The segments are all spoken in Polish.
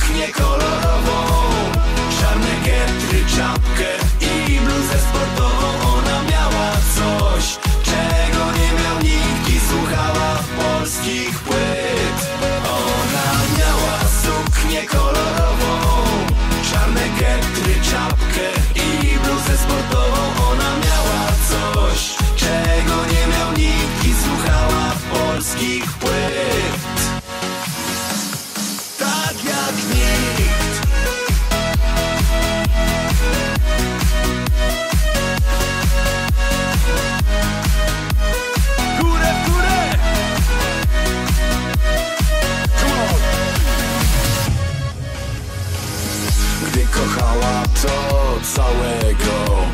suknię kolorową. Czarne getry, czapkę i bluzę sportową. To całego.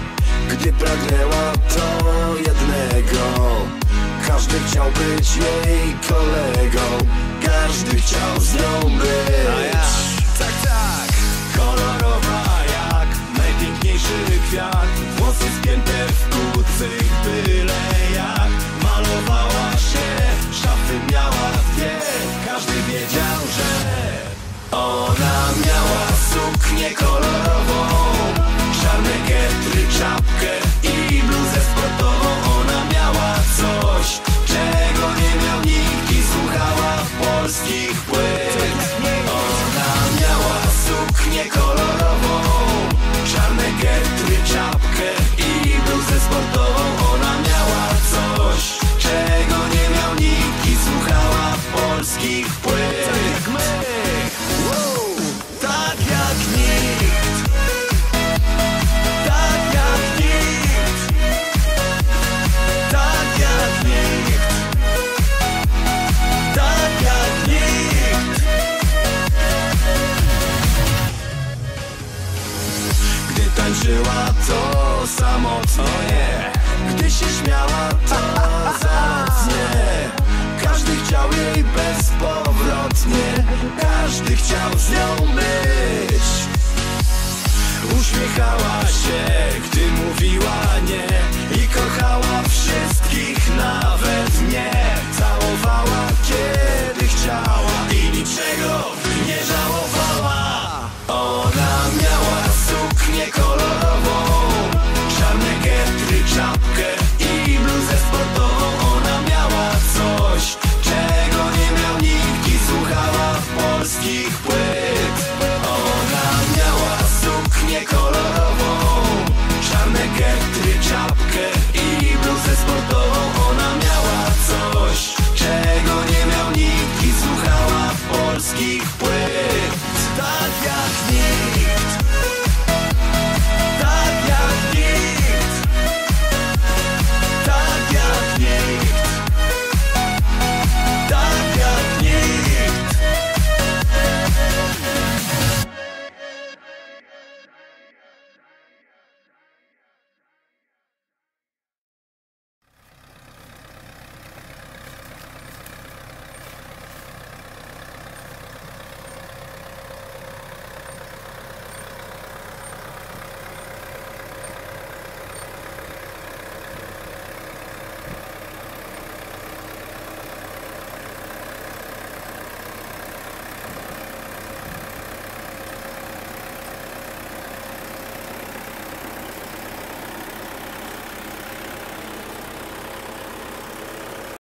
Gdy pragnęła to jednego. Każdy chciał być jej kolegą. Każdy chciał z nią być. Tak, tak. Kolorowa jak najpiękniejszy kwiat. Włosy spięte w kucyk byle jak. Malowała się, szafy miała dwie. Każdy wiedział, że ona miała suknię to samotnie Gdy się śmiała to zacnie. Każdy chciał jej bezpowrotnie. Każdy chciał z nią być. Uśmiechała się, gdy mówiła nie kolorową Czarne